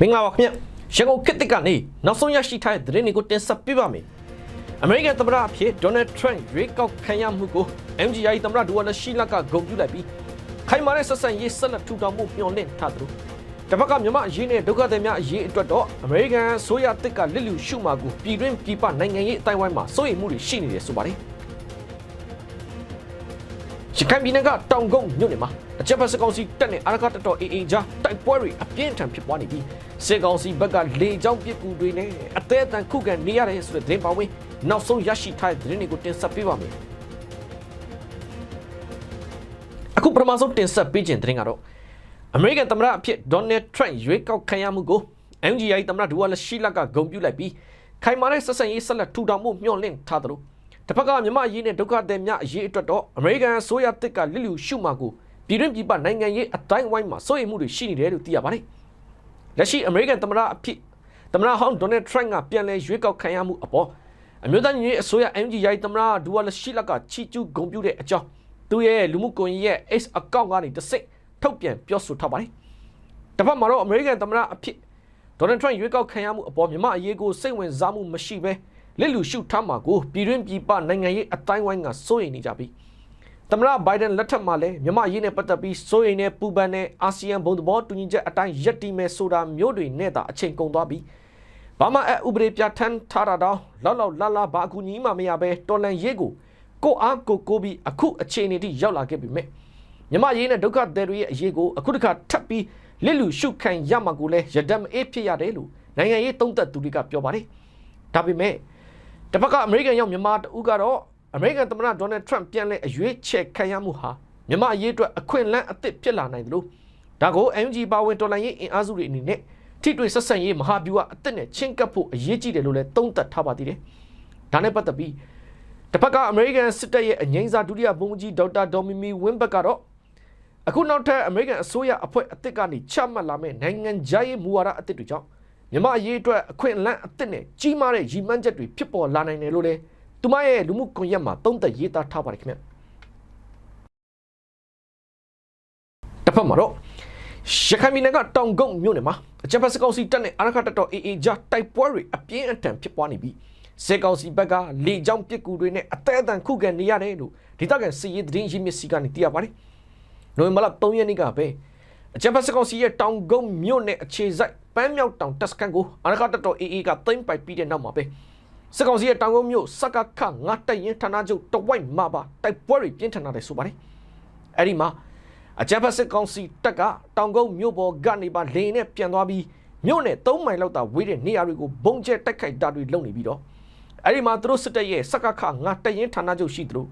မင်္ဂလာပါခင်ဗျရန်ကုန်ခေတ်တစ်ကနေနောက်ဆုံးရရှိထားတဲ့သတင်းတွေကိုတင်ဆက်ပေးပါမယ်အမေရိကန်သမ္မတအဖြစ်ဒေါ်နယ်ထရန့်ရွေးကောက်ခံရမှုကို MGI သမ္မတဒူဝါလရှိလကဂုဏ်ပြုလိုက်ပြီးခိုင်မာတဲ့ဆက်ဆံရေးဆက်လက်ထူထောင်မှုမျှော်လင့်ထားသလိုတစ်ဖက်ကမြန်မာအရေးနဲ့ဒုက္ခသည်များအရေးအတွက်တော့အမေရိကန်ဆိုရတစ်ကလစ်လူရှုမာကိုပြည်တွင်းပြည်ပနိုင်ငံရေးအတိုင်းဝိုင်းမှာစိုးရိမ်မှုတွေရှိနေတယ်ဆိုပါတယ် ရခိုင်ပြည်နယ်ကတောင်ကုန်းမြို့နယ်မှာအကြမ်းဖက်စစ်ကောင်စီတပ်နဲ့အာရခတတော် AA ကြားတိုက်ပွဲတွေအပြင်းထန်ဖြစ်ပွားနေပြီးစစ်ကောင်စီဘက်ကလေကြောင်းပစ်ကူတွေနဲ့အသေးအတန်ခုခံနေရတယ်ဆိုတဲ့သတင်းပါဝင်နောက်ဆုံးရရှိထားတဲ့သတင်းတွေကိုတင်ဆက်ပေးပါမယ်အခုပထမဆုံးတင်ဆက်ပေးခြင်းသတင်းကတော့အမေရိကန်သမ္မတအဖြစ်ဒေါ်နယ်ထရန့်ရွေးကောက်ခံရမှုကို MGI သမ္မတဒူဝါလရှိလကဂုဏ်ပြုလိုက်ပြီးခိုင်မာတဲ့ဆက်ဆံရေးဆက်လက်ထူထောင်မှုမျှော်လင့်ထားသလို တစ်ဖက်ကမြန်မာအရေးနဲ့ဒုက္ခသည်များအရေးအတွက်တော့အမေရိကန်အစိုးရတစ်ကလစ်လူရှုမှာကိုပြည်တွင်းပြည်ပနိုင်ငံရေးအတိုင်းအဝိုင်းမှာစိုးရိမ်မှုတွေရှိနေတယ်လို့သိရပါတယ်။လက်ရှိအမေရိကန်သမ္မတအဖြစ်သမ္မတဟောင်းဒေါ်နယ်ထရန့်ကပြန်လည်ရွေးကောက်ခံရမှုအပေါ်အမျိုးသားညီညွတ်ရေးအစိုးရ MGI သမ္မတဒူဝါလရှိလကချီကျူးဂုဏ်ပြုတဲ့အကြောင်းသူရဲ့လူမှုကွန်ရက် X account ကနေတစ်စိတ်ထုတ်ပြန်ပြောဆိုထားပါတယ်။တစ်ဖက်မှာတော့အမေရိကန်သမ္မတအဖြစ်ဒေါ်နယ်ထရန့်ရွေးကောက်ခံရမှုအပေါ်မြန်မာအရေးကိုစိတ်ဝင်စားမှုမရှိဘဲ လက်လူရှုထားမှာကိုပြည်တွင်းပြည်ပနိုင်ငံရေးအတိုင်းဝိုင်းကစိုးရိမ်နေကြပြီးသမ္မတဘိုင်ဒန်လက်ထက်မှာလည်းမြန်မာအရေးနဲ့ပတ်သက်ပြီးစိုးရိမ်နေပူပန်နေအာဆီယံဘုံသဘောတူညီချက်အတိုင်းရက်တီမယ်ဆိုတာမျိုးတွေနဲ့သာအချိန်ကုန်သွားပြီးဘာမှအဥပဒေပြဋ္ဌာန်းထားတာတော့လောက်လောက်လာလာဘာအကူညီမှမရဘဲတော်လန်ရေးကိုကိုအားကိုကိုပြီးအခုအခြေအနေထိရောက်လာခဲ့ပြီမဲ့မြမရေးနဲ့ဒုက္ခသည်တွေရဲ့အရေးကိုအခုတစ်ခါထပ်ပြီးလစ်လူရှုခံရမှာကိုလည်းရဒမ်အေးဖြစ်ရတယ်လို့နိုင်ငံရေးသုံးသက်သူတွေကပြောပါတယ်ဒါပေမဲ့ တစ်ဖက်ကအမေရိကန်ရောက်မြန်မာတဦးကတော့အမေရိကန်သမ္မတဒေါ်နယ်ထရန့်ပြန်လဲအရွေးချယ်ခံရမှုဟာမြန်မာအရေးအတွက်အခွင့်အလမ်းအသစ်ဖြစ်လာနိုင်တယ်လို့ဒါကို MG ပါဝင်တော်လှန်ရေးအင်အားစုတွေအနေနဲ့ထိတွေ့ဆက်ဆံရေးမဟာဗျူဟာအသစ်နဲ့ချင်းကပ်ဖို့အရေးကြီးတယ်လို့လည်းသုံးသပ်ထားပါသေးတယ်ဒါနဲ့ပတ်သက်ပြီးတစ်ဖက်ကအမေရိကန်စစ်တပ်ရဲ့အငိမ့်စာဒုတိယဗိုလ်မှူးကြီးဒေါက်တာဒေါ်မီမီဝင်းဘက်ကတော့အခုနောက်ထပ်အမေရိကန်အစိုးရအဖွဲ့အသစ်ကနေချမှတ်လာမယ့်နိုင်ငံခြားရေးမူဝါဒအသစ်တွေကြောင့် မြန်မာအရေးအတွက်အခွင့်အလမ်းအသစ်နဲ့ကြီးမားတဲ့ရည်မှန်းချက်တွေဖြစ်ပေါ်လာနိုင်တယ်လို့လည်းသူမရဲ့လူမှုကွန်ရက်မှာသုံးသပ်ရေးသားထားပါတယ်ခင်ဗျတစ်ဖက်မှာတော့ရခိုင်ပြည်နယ်ကတောင်ကုန်းမြို့နယ်မှာအကြမ်းဖက်စစ်ကောင်စီတပ်နဲ့အာရခတတော် AA ကြားတိုက်ပွဲတွေအပြင်းအထန်ဖြစ်ပွားနေပြီးစစ်ကောင်စီဘက်ကလေကြောင်းပစ်ကူတွေနဲ့အသေးအတန်ခုခံနေရတယ်လို့ဒေသခံစစ်ရေးသတင်းရင်းမြစ်စီကနေသိရပါတယ်။နိုဝင်ဘာလ3ရက်နေ့ကပဲအကြမ်းဖက်စစ်ကောင်စီရဲ့တောင်ကုန်းမြို့နယ်အခြေစိုက် ပန်းမြောက်တောင်တပ်စခန်းကိုအာရခတတော် AA ကသိမ်းပိုက်ပြီးတဲ့နောက်မှာပဲစစ်ကောင်စီရဲ့တောင်ကုန်းမြို့စကခငါတိုက်ရင်ဌာနချုပ်တဝိုက်မှာပါတိုက်ပွဲတွေပြင်းထန်လာတယ်ဆိုပါတယ်။အဲ့ဒီမှာအကြမ်းဖက်စစ်ကောင်စီတပ်ကတောင်ကုန်းမြို့ပေါ်ကနေပါလေနဲ့ပြန်သွားပြီးမြို့နယ်3မိုင်လောက်သာဝေးတဲ့နေရာတွေကိုဘုံကျဲတိုက်ခိုက်တာတွေလုပ်နေပြီးတော့အဲ့ဒီမှာသူတို့စစ်တပ်ရဲ့စကခငါတရင်ဌာနချုပ်ရှိသလို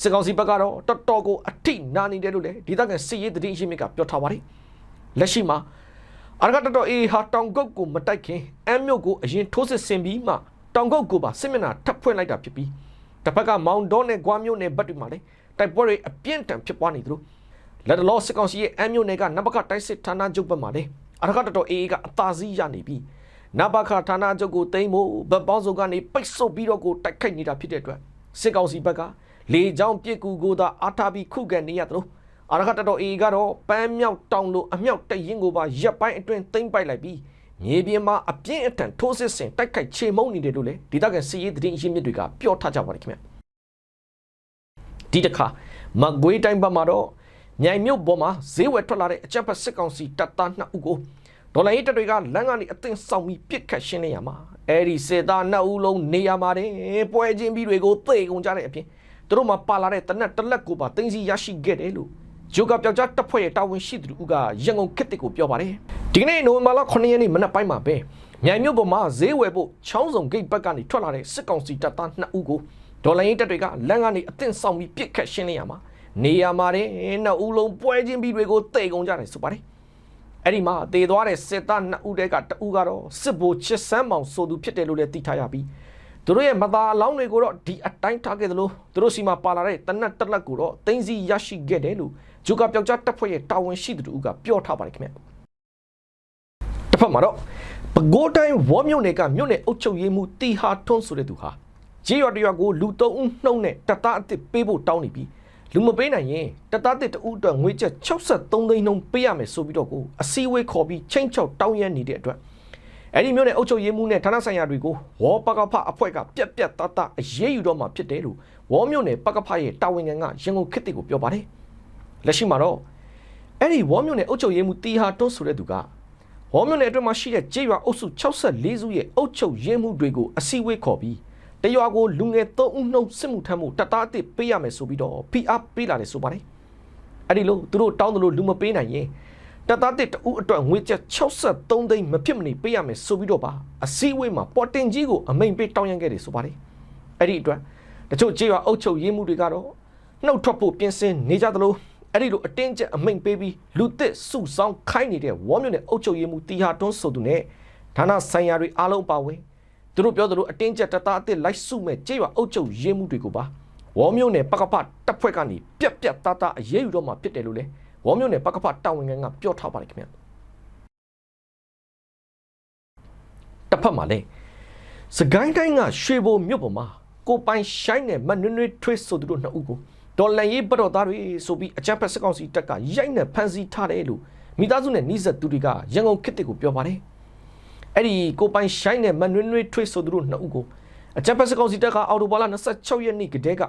စစ်ကောင်စီဘက်ကတော့တော်တော်ကိုအထိနာနေတယ်လို့လည်းဒေသခံစစ်ရေးတတိရှိမြစ်ကပြောထားပါတယ်လက်ရှိမှာ အရကတတော်အေဟာတောင်ကုတ်ကိုမတိုက်ခင်အမ်းမြို့ကိုအရင်ထိုးစစ်ဆင်ပြီးမှတောင်ကုတ်ကိုပါစစ်မျက်နှာထပ်ဖွင့်လိုက်တာဖြစ်ပြီးတစ်ဖက်ကမောင်တော်နဲ့ဂွားမြို့နယ်ဘက်တွေမှာလည်းတိုက်ပွဲတွေအပြင်းထန်ဖြစ်ပွားနေသလိုလက်တလောစစ်ကောင်စီရဲ့အမ်းမြို့နယ်ကနဘကတိုက်စစ်ဌာနချုပ်ဘက်မှာလည်းအရကတတော်အေကအသာစီးရနေပြီးနဘခဌာနချုပ်ကိုတိမ့်ဖို့ဗတ်ပေါင်းစုံကနေပိတ်ဆို့ပြီးတော့ကိုတိုက်ခိုက်နေတာဖြစ်တဲ့အတွက်စစ်ကောင်စီဘက်ကလေကြောင်းပစ်ကူကိုသာအားထားပြီးခုခံနေရတယ်လို့ အာရခတတော်အေကတော့ပန်းမြောက်တောင်လိုအမြောက်တရင်ကိုပါရပ်ပိုင်းအတွင်းသိမ့်ပိုက်လိုက်ပြီးမြေပြင်မှာအပြင်းအထန်ထိုးစစ်ဆင်တိုက်ခိုက်ချေမှုန်းနေတယ်လို့လေဒေသခံစစ်ရေးသတင်းအရင်းမြစ်တွေကပြောထားကြပါတယ်ခင်ဗျဒီတစ်ခါမကွေးတိုင်းဘက်မှာတော့မြိုင်မြို့ပေါ်မှာဈေးဝယ်ထွက်လာတဲ့အကြက်ဖက်စစ်ကောင်စီတပ်သား2ဦးကိုဒေါ်လာရေးတပ်တွေကလမ်းကနေအသင်းဆောင်ပြီးပစ်ခတ်ရှင်းနေရမှာအဲ့ဒီစစ်သား2ဦးလုံးနေရမှာတဲ့ပွဲချင်းပြီးတွေကိုသိကုန်ကြတဲ့အပြင်သူတို့မှာပါလာတဲ့တနက်တစ်လက်ကိုပါတင်းစီရရှိခဲ့တယ်လို့ ဂျိုကပြောက်ကြားတပ်ဖွဲ့ရဲ့တာဝန်ရှိသူကရန်ကုန်ခေတ်တစ်ကိုပြောပါတယ်ဒီကနေ့နိုဝင်ဘာလ9ရက်နေ့မနက်ပိုင်းမှာပဲမြိုင်မြို့ပေါ်မှာဈေးဝယ်ဖို့ချောင်းစုံဂိတ်ဘက်ကနေထွက်လာတဲ့စစ်ကောင်စီတပ်သား2ဦးကိုဒေါ်လာရင်းတပ်တွေကလမ်းကနေအသင့်ဆောင်ပြီးပြစ်ခတ်ရှင်းလင်းရမှာနေရမှာတဲ့နှစ်ဦးလုံးပွဲချင်းပြီးတွေကိုတိတ်ကုန်ကြတယ်ဆိုပါတယ်အဲ့ဒီမှာတေသွားတဲ့စစ်သား2ဦးတည်းကတဦးကတော့စစ်ဘိုလ်ချစ်စမ်းမောင်ဆိုသူဖြစ်တယ်လို့လည်းသိထားရပြီး သူတို့ရဲ့မသားအလောင်းတွေကိုတော့ဒီအတိုင်းထားခဲ့သလိုသူတို့စီမှာပါလာတဲ့တနက်တက်လက်ကိုတော့တင်းစီရရှိခဲ့တယ်လို့ဂျိုကာပြောက်ကြားတပ်ဖွဲ့ရဲ့တာဝန်ရှိသူတို့ကပြောထားပါတယ်ခင်ဗျတစ်ဖက်မှာတော့ပကိုးတိုင်းဝေါ်မြို့နယ်ကမြို့နယ်အုပ်ချုပ်ရေးမှူးတီဟာထွန်းဆိုတဲ့သူဟာဂျေရွာတရွာကိုလူ၃ဦးနှုံနဲ့တပ်သားအစ်စ်ပေးဖို့တောင်းနေပြီးလူမပေးနိုင်ရင်တပ်သားတစ်တဦးအတွက်ငွေကျပ်63သိန်းနှုန်းပေးရမယ်ဆိုပြီးတော့ကိုအစည်းအဝေးခေါ်ပြီးချင်းချောက်တောင်းရနေတဲ့အတွက် အဲ့ဒီမျိုးနဲ့အုပ်ချုပ်ရေးမှုနဲ့ဌာနဆိုင်ရာတွေကိုဝေါ်ပကဖအဖွဲ့ကပြက်ပြက်သားသားအရေးယူတော့မှဖြစ်တယ်လို့ဝေါ်မျိုးနဲ့ပကဖရဲ့တာဝန်ခံကရန်ကုန်ခေတ်ကိုပြောပါတယ်လက်ရှိမှာတော့အဲ့ဒီဝေါ်မျိုးနဲ့အုပ်ချုပ်ရေးမှုတီဟာတွန်းဆိုတဲ့သူကဝေါ်မျိုးနဲ့အတွင်းမှာရှိတဲ့ကြေးရွာအုပ်စု64စုရဲ့အုပ်ချုပ်ရေးမှုတွေကိုအစည်းအဝေးခေါ်ပြီးတရွာကိုလူငယ်3ဦးနှုံစစ်မှုထမ်းမှုတပ်သားအစ်ပေးရမယ်ဆိုပြီးတော့ဖိအားပေးလာတယ်ဆိုပါတယ်အဲ့ဒီလိုသူတို့တောင်းတယ်လို့လူမပေးနိုင်ရင် တပ်သားတစ်တဦးအတွက်ငွေကျပ်63သိန်းမဖြစ်မနေပေးရမယ်ဆိုပြီးတော့ပါအစည်းအဝေးမှာပေါ်တင်ကြီးကိုအမိန်ပေးတောင်းရန်ခဲ့တယ်ဆိုပါတယ်အဲ့ဒီအတွက်တချို့ကြေးရွာအုပ်ချုပ်ရေးမှုတွေကတော့နှုတ်ထွက်ဖို့ပြင်ဆင်နေကြသလိုအဲ့ဒီလိုအတင်းကျပ်အမိန်ပေးပြီးလူသစ်စုဆောင်ခိုင်းနေတဲ့ဝေါမျိုးနဲ့အုပ်ချုပ်ရေးမှုတီဟာတွန်းဆိုသူနဲ့ဌာနဆိုင်ရာတွေအားလုံးပါဝင်သူတို့ပြောသလိုအတင်းကျပ်တပ်သားအစ်လိုက်စုမဲ့ကြေးရွာအုပ်ချုပ်ရေးမှုတွေကိုပါဝေါမျိုးနဲ့ပကပတပ်ဖွဲ့ကနေပြက်ပြက်သားသားအရေးယူတော့မှဖြစ်တယ်လို့လဲ ဝေါမျိုးနဲ့ပကဖတာဝန်ခံကပြောထားပါတယ်ခင်ဗျတစ်ဖက်မှာလည်းစကိုင်းတိုင်းကရွှေဘိုမြို့ပေါ်မှာကိုပိုင်ရှိုင်းနဲ့မနွနွေထွေးဆိုသူတို့နှစ်ဦးကိုဒေါ်လန်ရေးပတော်သားတွေဆိုပြီးအကြမ်းဖက်စစ်ကောင်စီတပ်ကရိုက်နှက်ဖမ်းဆီးထားတယ်လို့မိသားစုနဲ့နှိစက်သူတွေကရန်ကုန်ခေတ်တစ်ကိုပြောပါတယ်အဲ့ဒီကိုပိုင်ရှိုင်းနဲ့မနွနွေထွေးဆိုသူတို့နှစ်ဦးကိုအကြမ်းဖက်စစ်ကောင်စီတပ်ကအော်တိုဘာလ26ရက်နေ့ကတည်းက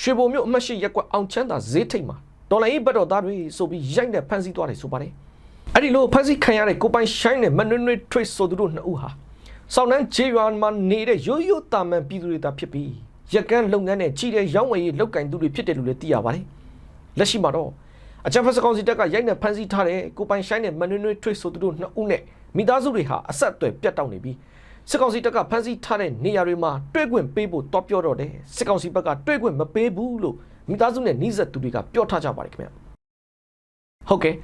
ရွှေဘိုမြို့အမှတ်ရှိရက်ကွက်အောင်ချမ်းသာဈေးထိပ်မှာ ဒေါ်လာရေးဘတ်တော်သားတွေဆိုပြီးရိုက်နဲ့ဖမ်းဆီးသွားတယ်ဆိုပါတယ်အဲ့ဒီလိုဖမ်းဆီးခံရတဲ့ကိုပိုင်ရှိုင်းနဲ့မနွနွေထွေးဆိုသူတို့နှစ်ဦးဟာစောင်းနှန်းဂျေရွာမှာနေတဲ့ရိုးရိုးတာမန်ပြည်သူတွေသာဖြစ်ပြီးရက်ကန်းလုပ်ငန်းနဲ့ကြီးတဲ့ရောင်းဝယ်ရေးလုပ်ကင်သူတွေဖြစ်တယ်လို့လည်းသိရပါတယ်လက်ရှိမှာတော့အချမ်းဖက်စကောင်စီတပ်ကရိုက်နဲ့ဖမ်းဆီးထားတဲ့ကိုပိုင်ရှိုင်းနဲ့မနွနွေထွေးဆိုသူတို့နှစ်ဦးနဲ့မိသားစုတွေဟာအဆက်အသွယ်ပြတ်တောက်နေပြီးစစ်ကောင်စီတပ်ကဖမ်းဆီးထားတဲ့နေရာတွေမှာတွေ့ခွင့်ပေးဖို့တောပြောတော့တယ်စစ်ကောင်စီဘက်ကတွေ့ခွင့်မပေးဘူးလို့ မိသားစုနဲ့နှိစက်သူတွေကပြောထားကြပါတယ်ခင်ဗျဟုတ်ကဲ့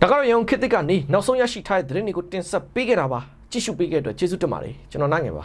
ဒါကတော့ရန်ကုန်ခေတ်သစ်ကနေနောက်ဆုံးရရှိထားတဲ့သတင်းတွေကိုတင်ဆက်ပေးခဲ့တာပါကြည့်ရှုပေးခဲ့တဲ့အတွက်ကျေးဇူးတင်ပါတယ်ကျွန်တော်နိုင်ငယ်ပါ